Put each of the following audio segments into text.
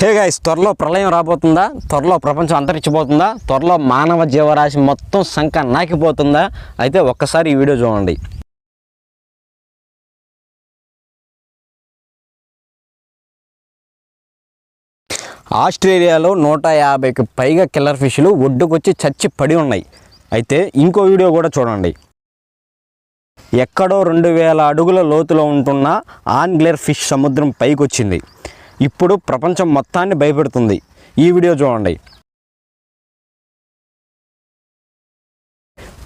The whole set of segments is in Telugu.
హే గైస్ త్వరలో ప్రళయం రాబోతుందా? త్వరలో ప్రపంచం అంతరించిపోతుందా? త్వరలో మానవ జీవరాశి మొత్తం సంఖ నాకిపోతుందా? అయితే ఒక్కసారి ఈ వీడియో చూడండి. ఆస్ట్రేలియాలో నూట యాభైకి పైగా కిల్లర్ ఫిష్లు ఒడ్డుకొచ్చి చచ్చి పడి ఉన్నాయి. అయితే ఇంకో వీడియో కూడా చూడండి. ఎక్కడో రెండు వేల అడుగుల లోతులో ఉంటున్న ఆన్గ్లేర్ ఫిష్ సముద్రం పైకొచ్చింది. ఇప్పుడు ప్రపంచం మొత్తాన్ని భయపెడుతుంది. ఈ వీడియో చూడండి.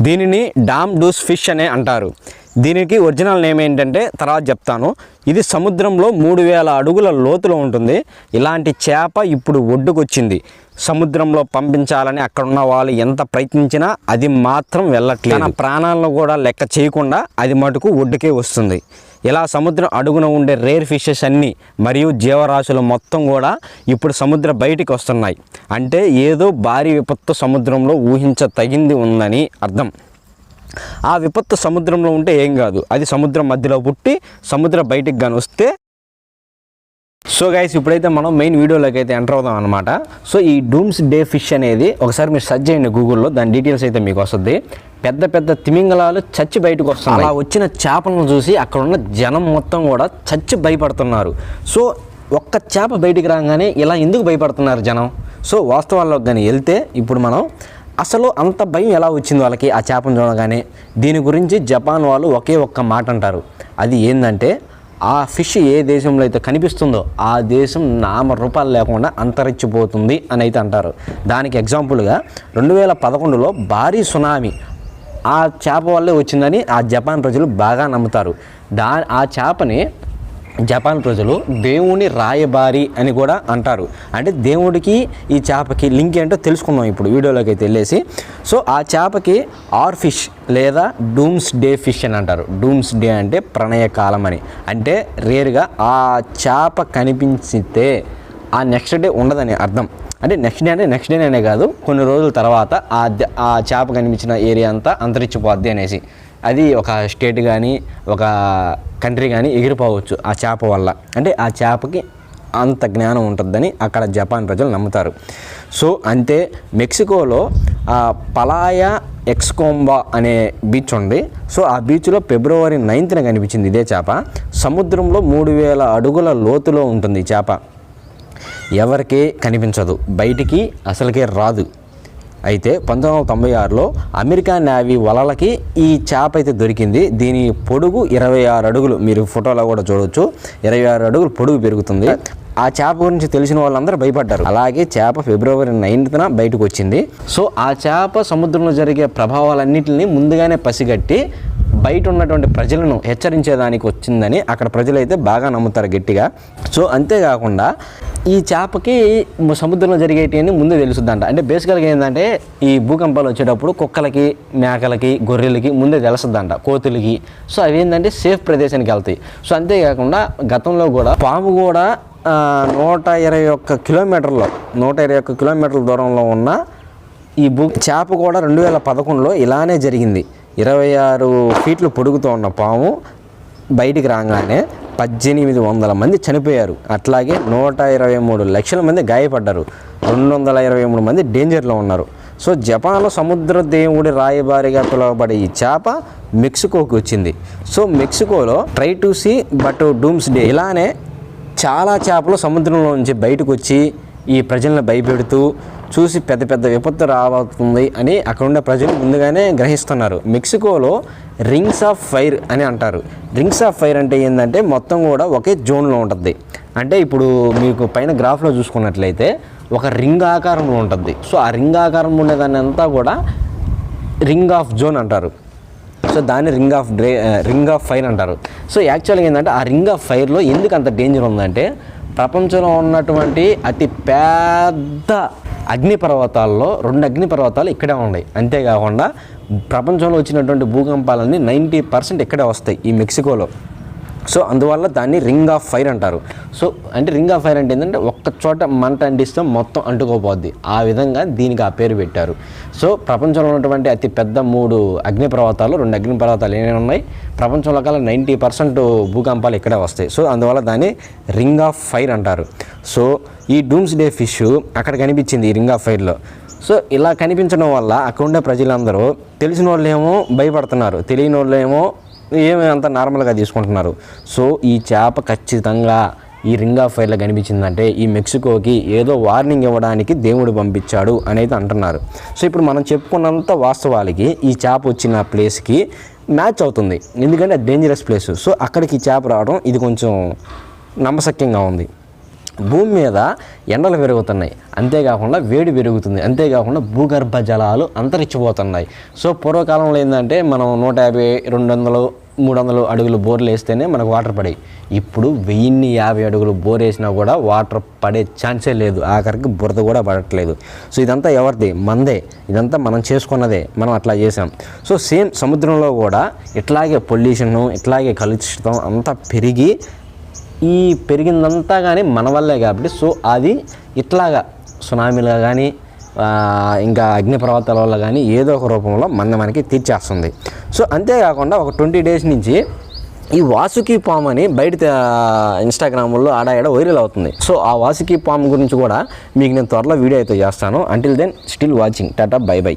దీనిని డామ్ డూస్ ఫిష్ అనే అంటారు. దీనికి ఒరిజినల్ నేమ్ ఏంటంటే తర్వాత చెప్తాను. ఇది సముద్రంలో మూడు వేల అడుగుల లోతులో ఉంటుంది. ఇలాంటి చేప ఇప్పుడు ఒడ్డుకొచ్చింది. సముద్రంలో పంపించాలని అక్కడ ఉన్న వాళ్ళు ఎంత ప్రయత్నించినా అది మాత్రం వెళ్ళట్లేదు. ప్రాణాలను కూడా లెక్క చేయకుండా అది మటుకు ఒడ్డుకే వస్తుంది. ఇలా సముద్రం అడుగున ఉండే రేర్ ఫిషెస్ అన్నీ మరియు జీవరాశులు మొత్తం కూడా ఇప్పుడు సముద్ర బయటికి వస్తున్నాయి. అంటే ఏదో భారీ విపత్తు సముద్రంలో ఊహించ తగింది ఉందని అర్థం. ఆ విపత్తు సముద్రంలో ఉంటే ఏం కాదు. అది సముద్రం మధ్యలో పుట్టి సముద్ర బయటికి కానీ వస్తే సో గైస్ ఇప్పుడైతే మనం మెయిన్ వీడియోలోకి అయితే ఎంటర్ అవుదాం అనమాట సో ఈ డూమ్స్ డే ఫిష్ అనేది ఒకసారి మీరు సెర్చ్ చేయండి గూగుల్లో దాని డీటెయిల్స్ అయితే మీకు వస్తుంది. పెద్ద పెద్ద తిమింగలాలు చచ్చి బయటకు వస్తాయి అలా వచ్చిన చేపలను చూసి అక్కడ ఉన్న జనం మొత్తం కూడా చచ్చి భయపడుతున్నారు. సో ఒక్క చేప బయటికి రాగానే ఇలా ఎందుకు భయపడుతున్నారు జనం? సో వాస్తవాల్లోకి కానీ వెళ్తే ఇప్పుడు మనం అసలు అంత భయం ఎలా వచ్చింది వాళ్ళకి ఆ చేపను చూడగానే? దీని గురించి జపాన్ వాళ్ళు ఒకే ఒక్క మాట అంటారు. అది ఏంటంటే ఆ ఫిష్ ఏ దేశంలో అయితే కనిపిస్తుందో ఆ దేశం నామరూపాలు లేకుండా అంతరించిపోతుంది అని అయితే అంటారు. దానికి ఎగ్జాంపుల్గా రెండు వేల పదకొండులో భారీ సునామీ ఆ చేప వల్లే వచ్చిందని ఆ జపాన్ ప్రజలు బాగా నమ్ముతారు. దా ఆ చేపని జపాన్ ప్రజలు దేవుని రాయబారి అని కూడా అంటారు. అంటే దేవుడికి ఈ చేపకి లింక్ ఏంటో తెలుసుకుందాం ఇప్పుడు వీడియోలోకి అయితే వెళ్ళేసి. సో ఆ చేపకి ఆర్ ఫిష్ లేదా డూమ్స్ డే ఫిష్ అని అంటారు. డూమ్స్ డే అంటే ప్రణయ కాలం అని. అంటే రేరుగా ఆ చేప కనిపించితే ఆ నెక్స్ట్ డే ఉండదని అర్థం. అంటే నెక్స్ట్ డే అంటే నెక్స్ట్ డే అనే కాదు కొన్ని రోజుల తర్వాత ఆ ఆ చేప కనిపించిన ఏరియా అంతా అంతరించిపోద్ది అనేసి. అది ఒక స్టేట్ కానీ ఒక కంట్రీ కానీ ఎగిరిపోవచ్చు ఆ చేప వల్ల. అంటే ఆ చేపకి అంత జ్ఞానం ఉంటుందని అక్కడ జపాన్ ప్రజలు నమ్ముతారు. సో అంతే మెక్సికోలో ఆ పలాయా ఎక్స్కోంబా అనే బీచ్ ఉంది. సో ఆ బీచ్లో ఫిబ్రవరి నైన్త్న కనిపించింది ఇదే చేప. సముద్రంలో మూడు వేల అడుగుల లోతులో ఉంటుంది ఈ చేప. ఎవరికీ కనిపించదు. బయటికి అసలుకే రాదు. అయితే పంతొమ్మిది వందల తొంభై ఆరులో అమెరికా నావీ వలలకి ఈ చేప అయితే దొరికింది. దీని పొడుగు ఇరవై ఆరు అడుగులు. మీరు ఫోటోలో కూడా చూడవచ్చు ఇరవై ఆరు అడుగులు పొడుగు పెరుగుతుంది. ఆ చేప గురించి తెలిసిన వాళ్ళందరూ భయపడ్డారు. అలాగే చేప ఫిబ్రవరి నైన్త్న బయటకు వచ్చింది. సో ఆ చేప సముద్రంలో జరిగే ప్రభావాలన్నింటినీ ముందుగానే పసిగట్టి బయట ఉన్నటువంటి ప్రజలను హెచ్చరించేదానికి వచ్చిందని అక్కడ ప్రజలైతే బాగా నమ్ముతారు గట్టిగా. సో అంతేకాకుండా ఈ చేపకి సముద్రంలో జరిగేటివన్నీ ముందే తెలుసుద్దంట. అంటే బేసికల్గా ఏంటంటే ఈ భూకంపాలు వచ్చేటప్పుడు కుక్కలకి మేకలకి గొర్రెలకి ముందే తెలుస్తుందంట కోతులకి. సో అవి ఏంటంటే సేఫ్ ప్రదేశానికి వెళ్తాయి. సో అంతేకాకుండా గతంలో కూడా పాము కూడా నూట ఇరవై ఒక్క కిలోమీటర్లో నూట ఇరవై ఒక్క కిలోమీటర్ల దూరంలో ఉన్న ఈ భూ చేప కూడా రెండు వేల పదకొండులో ఇలానే జరిగింది. ఇరవై ఆరు ఫీట్లు పొడుగుతూ ఉన్న పాము బయటికి రాగానే పద్దెనిమిది వందల మంది చనిపోయారు. అట్లాగే నూట ఇరవై మూడు లక్షల మంది గాయపడ్డారు. రెండు వందల ఇరవై మూడు మంది డేంజర్లో ఉన్నారు. సో జపాన్లో సముద్ర దేవుడి రాయబారిగా పిలువబడే ఈ చేప మెక్సికోకి వచ్చింది. So మెక్సికోలో try to see but doomsday ఇలానే చాలా చేపలు సముద్రంలో నుంచి బయటకు వచ్చి ఈ ప్రజలను భయపెడుతూ చూసి పెద్ద పెద్ద విపత్తు రాబోతుంది అని అక్కడ ఉండే ప్రజలు ముందుగానే గ్రహిస్తున్నారు. మెక్సికోలో రింగ్స్ ఆఫ్ ఫైర్ అని అంటారు. రింగ్స్ ఆఫ్ ఫైర్ అంటే ఏంటంటే మొత్తం కూడా ఒకే జోన్లో ఉంటుంది. అంటే ఇప్పుడు మీకు పైన గ్రాఫ్లో చూసుకున్నట్లయితే ఒక రింగ్ ఆకారంలో ఉంటుంది. సో ఆ రింగ్ ఆకారంలో ఉండేదాన్ని అంతా కూడా రింగ్ ఆఫ్ జోన్ అంటారు. సో దాన్ని రింగ్ ఆఫ్ డ్రే రింగ్ ఆఫ్ ఫైర్ అంటారు. సో యాక్చువల్గా ఏంటంటే ఆ రింగ్ ఆఫ్ ఫైర్లో ఎందుకు అంత డేంజర్ ఉందంటే ప్రపంచంలో ఉన్నటువంటి అతి పెద్ద అగ్నిపర్వతాల్లో రెండు అగ్నిపర్వతాలు ఇక్కడే ఉన్నాయి. అంతేకాకుండా ప్రపంచంలో వచ్చినటువంటి భూకంపాలన్నీ నైంటీ పర్సెంట్ ఇక్కడే వస్తాయి ఈ మెక్సికోలో. సో అందువల్ల దాన్ని రింగ్ ఆఫ్ ఫైర్ అంటారు. సో అంటే రింగ్ ఆఫ్ ఫైర్ అంటే ఏంటంటే ఒక్క చోట మంట అంటిస్తే మొత్తం అంటుకోపోద్ది. ఆ విధంగా దీనికి ఆ పేరు పెట్టారు. సో ప్రపంచంలో ఉన్నటువంటి అతి పెద్ద మూడు అగ్నిపర్వతాలు రెండు అగ్నిపర్వతాలు ఏమేమి ఉన్నాయి? ప్రపంచంలో కల్లా నైంటీ పర్సెంట్ భూకంపాలు ఇక్కడే వస్తాయి. సో అందువల్ల దాన్ని రింగ్ ఆఫ్ ఫైర్ అంటారు. సో ఈ డూమ్స్ డే ఫిష్ అక్కడ కనిపించింది ఈ రింగ్ ఆఫ్ ఫైర్లో సో ఇలా కనిపించడం వల్ల అక్కడ ఉండే ప్రజలందరూ తెలిసిన వాళ్ళు ఏమో భయపడుతున్నారు. తెలియని వాళ్ళు ఏమి అంత నార్మల్గా తీసుకుంటున్నారు? సో ఈ చేప ఖచ్చితంగా ఈ రింగ్ ఆఫ్ ఫైర్లో కనిపించిందంటే ఈ మెక్సికోకి ఏదో వార్నింగ్ ఇవ్వడానికి దేవుడు పంపించాడు అనేది అంటున్నారు. సో ఇప్పుడు మనం చెప్పుకున్నంత వాస్తవాలకి ఈ చేప వచ్చిన ప్లేస్కి మ్యాచ్ అవుతుంది. ఎందుకంటే అది డేంజరస్ ప్లేస్ సో అక్కడికి చేప రావడం ఇది కొంచెం నమ్మశక్యంగా ఉంది. భూమి మీద ఎండలు పెరుగుతున్నాయి. అంతేకాకుండా వేడి పెరుగుతుంది. అంతేకాకుండా భూగర్భ జలాలు అంతరించిపోతున్నాయి. సో పూర్వకాలంలో ఏంటంటే మనం నూట యాభై రెండు వందలు మూడు వందలు అడుగులు బోర్లు వేస్తేనే మనకు వాటర్ పడాయి. ఇప్పుడు వెయ్యిన్ని యాభై అడుగులు బోర్ వేసినా కూడా వాటర్ పడే ఛాన్సే లేదు. ఆఖరికి బురద కూడా పడట్లేదు. సో ఇదంతా ఎవరిది? మందే. ఇదంతా మనం చేసుకున్నదే. మనం అట్లా చేసాం. సో సేమ్ సముద్రంలో కూడా ఇట్లాగే పొల్యూషను ఇట్లాగే కలుషితం అంతా పెరిగి ఈ పెరిగిందంతా కానీ మన వల్లే కాబట్టి సో అది ఇట్లాగా సునామీలుగా కానీ ఇంకా అగ్నిపర్వతాల వల్ల కానీ ఏదో ఒక రూపంలో మన మనకి తీర్చేస్తుంది. సో అంతేకాకుండా ఒక ట్వంటీ డేస్ నుంచి ఈ వాసుకి పాము అని బయట ఇన్స్టాగ్రామ్లో ఆడాడ వైరల్ అవుతుంది. సో ఆ వాసుకి పాము గురించి కూడా మీకు నేను త్వరలో వీడియో అయితే చేస్తాను. Until then still watching tata bye bye